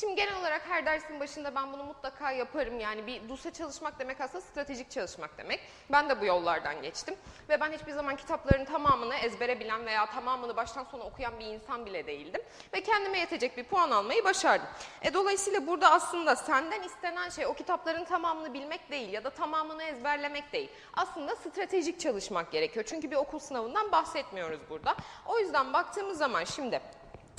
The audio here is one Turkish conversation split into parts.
Şimdi genel olarak her dersin başında ben bunu mutlaka yaparım. Yani bir DUS'a çalışmak demek aslında stratejik çalışmak demek. Ben de bu yollardan geçtim. Ve ben hiçbir zaman kitapların tamamını ezbere bilen veya tamamını baştan sona okuyan bir insan bile değildim. Ve kendime yetecek bir puan almayı başardım. E, dolayısıyla burada aslında senden istenen şey o kitapların tamamını bilmek değil ya da tamamını ezberlemek değil. Aslında stratejik çalışmak gerekiyor. Çünkü bir okul sınavından bahsetmiyoruz burada. O yüzden baktığımız zaman şimdi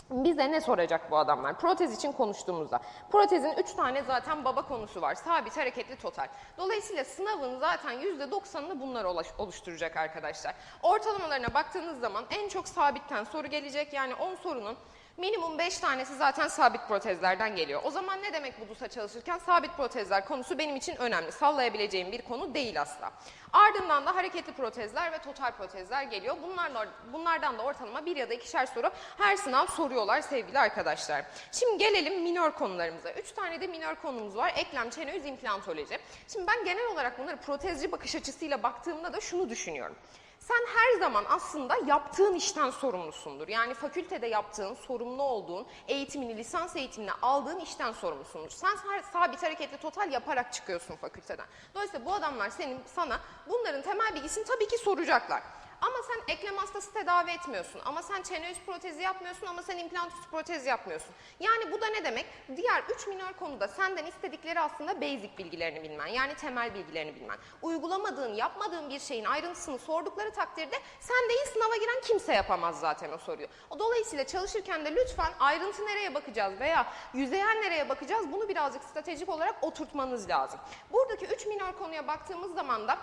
bize ne soracak bu adamlar? Protez için konuştuğumuzda. Protezin 3 tane zaten baba konusu var. Sabit, hareketli, total. Dolayısıyla sınavın zaten %90'ını bunlar oluş- oluşturacak arkadaşlar. Ortalamalarına baktığınız zaman en çok sabitten soru gelecek. Yani 10 sorunun Minimum 5 tanesi zaten sabit protezlerden geliyor. O zaman ne demek bu DUS'a çalışırken? Sabit protezler konusu benim için önemli. Sallayabileceğim bir konu değil asla. Ardından da hareketli protezler ve total protezler geliyor. Bunlarla, bunlardan da ortalama bir ya da ikişer soru her sınav soruyorlar sevgili arkadaşlar. Şimdi gelelim minör konularımıza. 3 tane de minör konumuz var. Eklem, çene, yüz, implantoloji. Şimdi ben genel olarak bunları protezci bakış açısıyla baktığımda da şunu düşünüyorum. Sen her zaman aslında yaptığın işten sorumlusundur. Yani fakültede yaptığın, sorumlu olduğun, eğitimini, lisans eğitimini aldığın işten sorumlusundur. Sen sabit hareketli total yaparak çıkıyorsun fakülteden. Dolayısıyla bu adamlar senin sana bunların temel bilgisini tabii ki soracaklar. Ama sen eklem hastası tedavi etmiyorsun. Ama sen çene üst protezi yapmıyorsun ama sen implant üst protezi yapmıyorsun. Yani bu da ne demek? Diğer 3 minör konuda senden istedikleri aslında basic bilgilerini bilmen. Yani temel bilgilerini bilmen. Uygulamadığın, yapmadığın bir şeyin ayrıntısını sordukları takdirde sen değil sınava giren kimse yapamaz zaten o soruyu. Dolayısıyla çalışırken de lütfen ayrıntı nereye bakacağız veya yüzeyen nereye bakacağız bunu birazcık stratejik olarak oturtmanız lazım. Buradaki 3 minör konuya baktığımız zaman da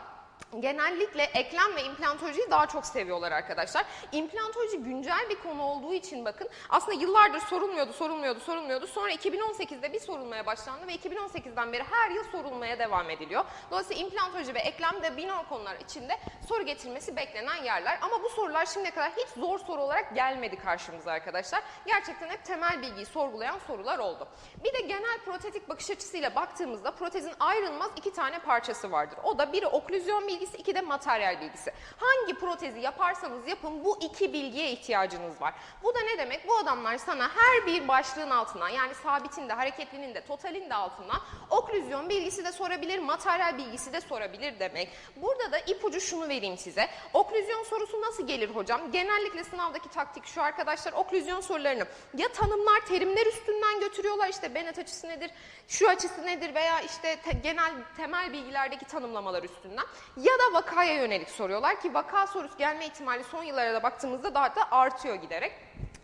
Genellikle eklem ve implantolojiyi daha çok seviyorlar arkadaşlar. İmplantoloji güncel bir konu olduğu için bakın aslında yıllardır sorulmuyordu, sorulmuyordu, sorulmuyordu. Sonra 2018'de bir sorulmaya başlandı ve 2018'den beri her yıl sorulmaya devam ediliyor. Dolayısıyla implantoloji ve eklem de minor konular içinde soru getirmesi beklenen yerler. Ama bu sorular şimdiye kadar hiç zor soru olarak gelmedi karşımıza arkadaşlar. Gerçekten hep temel bilgiyi sorgulayan sorular oldu. Bir de genel protetik bakış açısıyla baktığımızda protezin ayrılmaz iki tane parçası vardır. O da biri oklüzyon bilgisi, iki de materyal bilgisi. Hangi protezi yaparsanız yapın bu iki bilgiye ihtiyacınız var. Bu da ne demek? Bu adamlar sana her bir başlığın altından yani sabitinde, hareketlinin de, totalin de altından oklüzyon bilgisi de sorabilir, materyal bilgisi de sorabilir demek. Burada da ipucu şunu vereyim size. Oklüzyon sorusu nasıl gelir hocam? Genellikle sınavdaki taktik şu arkadaşlar oklüzyon sorularını ya tanımlar, terimler üstünden götürüyorlar. İşte Bennett açısı nedir, şu açısı nedir veya işte te- genel temel bilgilerdeki tanımlamalar üstünden ya da vakaya yönelik soruyorlar ki vaka sorusu gelme ihtimali son yıllara da baktığımızda daha da artıyor giderek.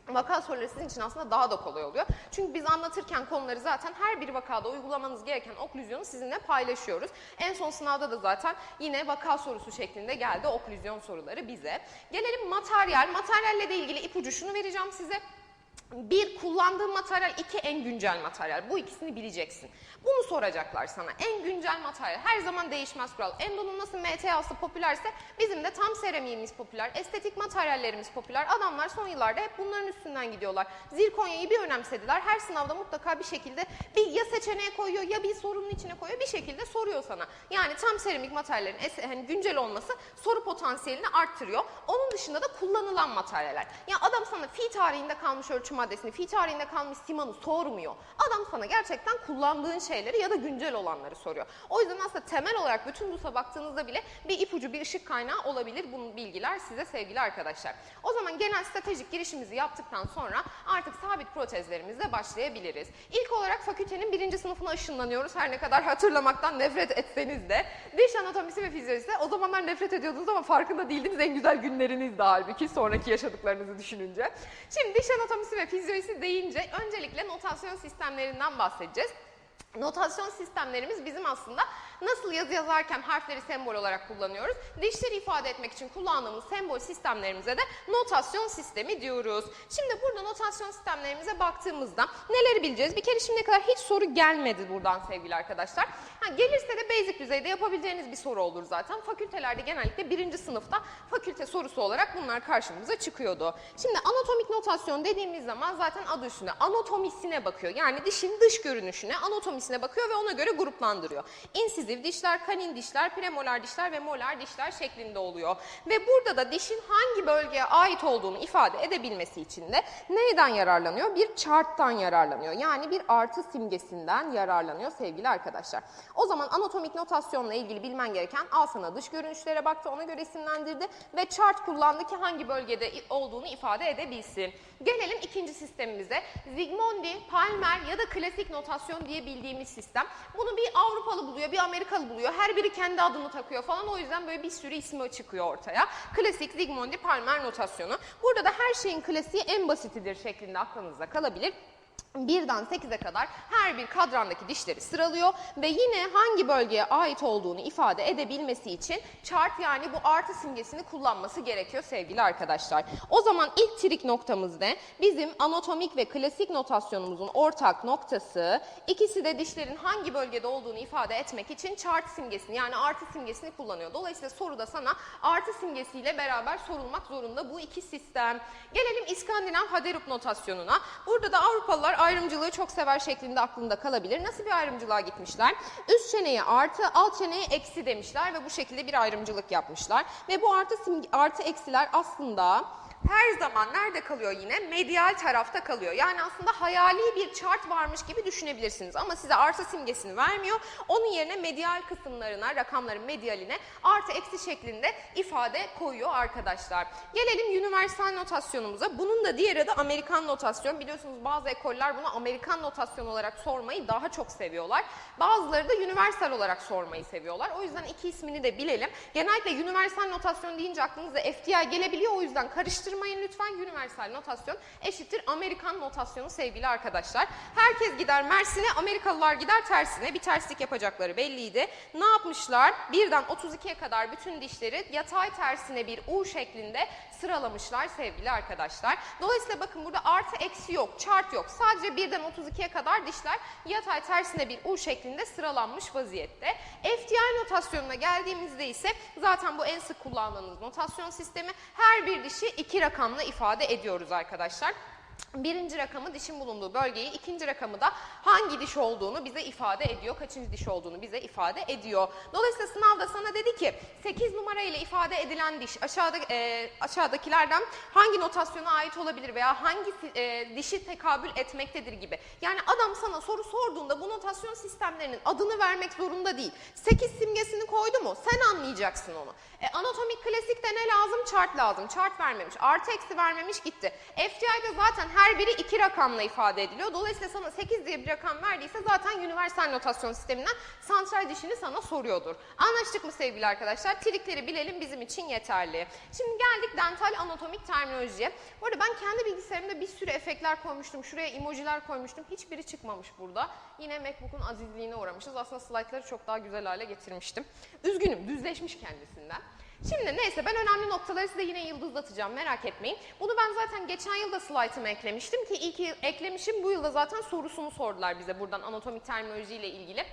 Vaka soruları sizin için aslında daha da kolay oluyor. Çünkü biz anlatırken konuları zaten her bir vakada uygulamanız gereken oklüzyonu sizinle paylaşıyoruz. En son sınavda da zaten yine vaka sorusu şeklinde geldi oklüzyon soruları bize. Gelelim materyal. Materyalle de ilgili ipucu şunu vereceğim size. Bir, kullandığın materyal, iki en güncel materyal. Bu ikisini bileceksin. Bunu soracaklar sana. En güncel materyal. Her zaman değişmez kural. Endonun nasıl MTA'sı popülerse bizim de tam seramiğimiz popüler. Estetik materyallerimiz popüler. Adamlar son yıllarda hep bunların üstünden gidiyorlar. Zirkonyayı bir önemsediler. Her sınavda mutlaka bir şekilde bir ya seçeneğe koyuyor ya bir sorunun içine koyuyor. Bir şekilde soruyor sana. Yani tam seramik materyallerin hani güncel olması soru potansiyelini arttırıyor. Onun dışında da kullanılan materyaller. Ya adam sana fi tarihinde kalmış ölçü maddesini, fi tarihinde kalmış simanı sormuyor. Adam sana gerçekten kullandığın şeyleri ya da güncel olanları soruyor. O yüzden aslında temel olarak bütün DUS'a baktığınızda bile bir ipucu, bir ışık kaynağı olabilir bu bilgiler size sevgili arkadaşlar. O zaman genel stratejik girişimizi yaptıktan sonra artık sabit protezlerimizle başlayabiliriz. İlk olarak fakültenin birinci sınıfına ışınlanıyoruz. Her ne kadar hatırlamaktan nefret etseniz de. Diş anatomisi ve fizyolojisi o zamanlar nefret ediyordunuz ama farkında değildiniz en güzel günleriniz de halbuki sonraki yaşadıklarınızı düşününce. Şimdi diş anatomisi ve fizyolojisi deyince öncelikle notasyon sistemlerinden bahsedeceğiz. Notasyon sistemlerimiz bizim aslında nasıl yazı yazarken harfleri sembol olarak kullanıyoruz. Dişleri ifade etmek için kullandığımız sembol sistemlerimize de notasyon sistemi diyoruz. Şimdi burada notasyon sistemlerimize baktığımızda neleri bileceğiz? Bir kere şimdiye kadar hiç soru gelmedi buradan sevgili arkadaşlar. Ha, gelirse de basic düzeyde yapabileceğiniz bir soru olur zaten. Fakültelerde genellikle birinci sınıfta fakülte sorusu olarak bunlar karşımıza çıkıyordu. Şimdi anatomik notasyon dediğimiz zaman zaten adı üstünde anatomisine bakıyor. Yani dişin dış görünüşüne, anatomisine anatomisine bakıyor ve ona göre gruplandırıyor. İnsiziv dişler, kanin dişler, premolar dişler ve molar dişler şeklinde oluyor. Ve burada da dişin hangi bölgeye ait olduğunu ifade edebilmesi için de neyden yararlanıyor? Bir charttan yararlanıyor. Yani bir artı simgesinden yararlanıyor sevgili arkadaşlar. O zaman anatomik notasyonla ilgili bilmen gereken al sana dış görünüşlere baktı ona göre isimlendirdi ve chart kullandı ki hangi bölgede olduğunu ifade edebilsin. Gelelim ikinci sistemimize. Zigmondi, Palmer ya da klasik notasyon diye bildiğimiz sistem. Bunu bir Avrupalı buluyor, bir Amerikalı buluyor. Her biri kendi adını takıyor falan. O yüzden böyle bir sürü ismi çıkıyor ortaya. Klasik, Zigmondi, Palmer notasyonu. Burada da her şeyin klasiği en basitidir şeklinde aklınızda kalabilir. Birden 8'e kadar her bir kadrandaki dişleri sıralıyor ve yine hangi bölgeye ait olduğunu ifade edebilmesi için chart yani bu artı simgesini kullanması gerekiyor sevgili arkadaşlar. O zaman ilk trik noktamız ne? Bizim anatomik ve klasik notasyonumuzun ortak noktası ikisi de dişlerin hangi bölgede olduğunu ifade etmek için chart simgesini yani artı simgesini kullanıyor. Dolayısıyla soruda sana artı simgesiyle beraber sorulmak zorunda bu iki sistem. Gelelim İskandinav Haderup notasyonuna. Burada da Avrupalılar ayrımcılığı çok sever şeklinde aklında kalabilir. Nasıl bir ayrımcılığa gitmişler? Üst çeneye artı, alt çeneye eksi demişler ve bu şekilde bir ayrımcılık yapmışlar. Ve bu artı, artı eksiler aslında her zaman nerede kalıyor yine? Medial tarafta kalıyor. Yani aslında hayali bir chart varmış gibi düşünebilirsiniz. Ama size artı simgesini vermiyor. Onun yerine medial kısımlarına, rakamların medialine artı eksi şeklinde ifade koyuyor arkadaşlar. Gelelim universal notasyonumuza. Bunun da diğeri de Amerikan notasyon. Biliyorsunuz bazı ekoller bunu Amerikan notasyon olarak sormayı daha çok seviyorlar. Bazıları da universal olarak sormayı seviyorlar. O yüzden iki ismini de bilelim. Genellikle universal notasyon deyince aklınıza FTI gelebiliyor. O yüzden karıştırmayın lütfen. Universal notasyon eşittir Amerikan notasyonu sevgili arkadaşlar. Herkes gider Mersin'e, Amerikalılar gider tersine. Bir terslik yapacakları belliydi. Ne yapmışlar? Birden 32'ye kadar bütün dişleri yatay tersine bir U şeklinde sıralamışlar sevgili arkadaşlar. Dolayısıyla bakın burada artı eksi yok, chart yok. Sadece birden 32'ye kadar dişler yatay tersine bir U şeklinde sıralanmış vaziyette. FTI notasyonuna geldiğimizde ise zaten bu en sık kullandığımız notasyon sistemi. Her bir dişi iki rakamla ifade ediyoruz arkadaşlar. Birinci rakamı dişin bulunduğu bölgeyi, ikinci rakamı da hangi diş olduğunu bize ifade ediyor, kaçıncı diş olduğunu bize ifade ediyor. Dolayısıyla sınavda sana dedi ki 8 numara ile ifade edilen diş aşağıda e, aşağıdakilerden hangi notasyona ait olabilir veya hangi e, dişi tekabül etmektedir gibi. Yani adam sana soru sorduğunda bu notasyon sistemlerinin adını vermek zorunda değil. 8 simgesini koydu mu sen anlayacaksın onu. E, anatomik klasikte ne lazım? Chart lazım. Chart vermemiş. Artı eksi vermemiş gitti. FTI'de zaten her biri iki rakamla ifade ediliyor. Dolayısıyla sana 8 diye bir rakam verdiyse zaten universal notasyon sisteminden santral dişini sana soruyordur. Anlaştık mı sevgili arkadaşlar? Trikleri bilelim bizim için yeterli. Şimdi geldik dental anatomik terminolojiye. Bu arada ben kendi bilgisayarımda bir sürü efektler koymuştum. Şuraya emojiler koymuştum. Hiçbiri çıkmamış burada. Yine MacBook'un azizliğine uğramışız. Aslında slaytları çok daha güzel hale getirmiştim. Üzgünüm düzleşmiş kendisinden. Şimdi neyse ben önemli noktaları size yine yıldızlatacağım merak etmeyin. Bunu ben zaten geçen yılda slaytıma eklemiştim ki ilk yıl eklemişim. Bu yılda zaten sorusunu sordular bize buradan anatomik terminoloji ile ilgili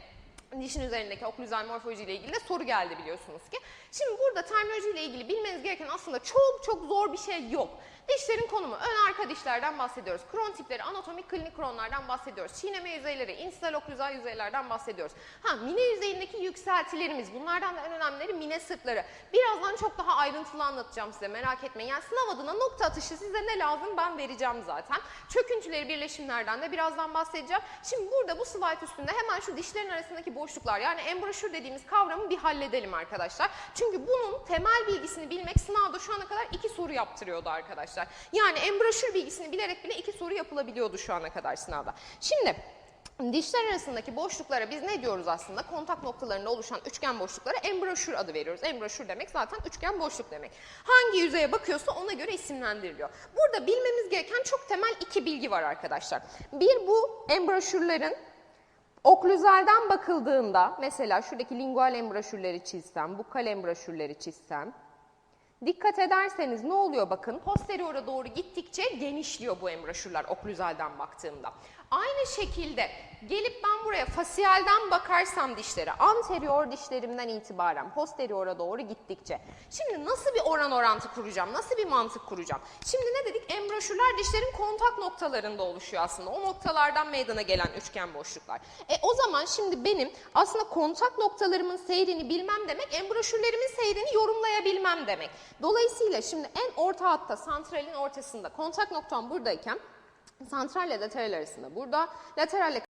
dişin üzerindeki oklüzal morfoloji ile ilgili de soru geldi biliyorsunuz ki. Şimdi burada terminoloji ile ilgili bilmeniz gereken aslında çok çok zor bir şey yok. Dişlerin konumu, ön arka dişlerden bahsediyoruz. Kron tipleri, anatomik klinik kronlardan bahsediyoruz. Çiğneme yüzeyleri, instal oklüzal yüzeylerden bahsediyoruz. Ha mine yüzeyindeki yükseltilerimiz, bunlardan da en önemlileri mine sırtları. Birazdan çok daha ayrıntılı anlatacağım size merak etmeyin. Yani sınav adına nokta atışı size ne lazım ben vereceğim zaten. Çöküntüleri, birleşimlerden de birazdan bahsedeceğim. Şimdi burada bu slide üstünde hemen şu dişlerin arasındaki boşluklar yani embroşür dediğimiz kavramı bir halledelim arkadaşlar. Çünkü bunun temel bilgisini bilmek sınavda şu ana kadar iki soru yaptırıyordu arkadaşlar. Yani embroşür bilgisini bilerek bile iki soru yapılabiliyordu şu ana kadar sınavda. Şimdi Dişler arasındaki boşluklara biz ne diyoruz aslında? Kontak noktalarında oluşan üçgen boşluklara embroşür adı veriyoruz. Embroşür demek zaten üçgen boşluk demek. Hangi yüzeye bakıyorsa ona göre isimlendiriliyor. Burada bilmemiz gereken çok temel iki bilgi var arkadaşlar. Bir bu embroşürlerin oklüzalden bakıldığında mesela şuradaki lingual embroşürleri çizsem, bukal embroşürleri çizsem Dikkat ederseniz ne oluyor bakın posteriora doğru gittikçe genişliyor bu embroşürler oklüzalden baktığımda. Aynı şekilde gelip ben buraya fasiyelden bakarsam dişlere, anterior dişlerimden itibaren posteriora doğru gittikçe. Şimdi nasıl bir oran orantı kuracağım? Nasıl bir mantık kuracağım? Şimdi ne dedik? Embroşürler dişlerin kontak noktalarında oluşuyor aslında. O noktalardan meydana gelen üçgen boşluklar. E o zaman şimdi benim aslında kontak noktalarımın seyrini bilmem demek, embroşürlerimin seyrini yorumlayabilmem demek. Dolayısıyla şimdi en orta hatta santralin ortasında kontak noktam buradayken Santralle lateral arasında. Burada, lateralle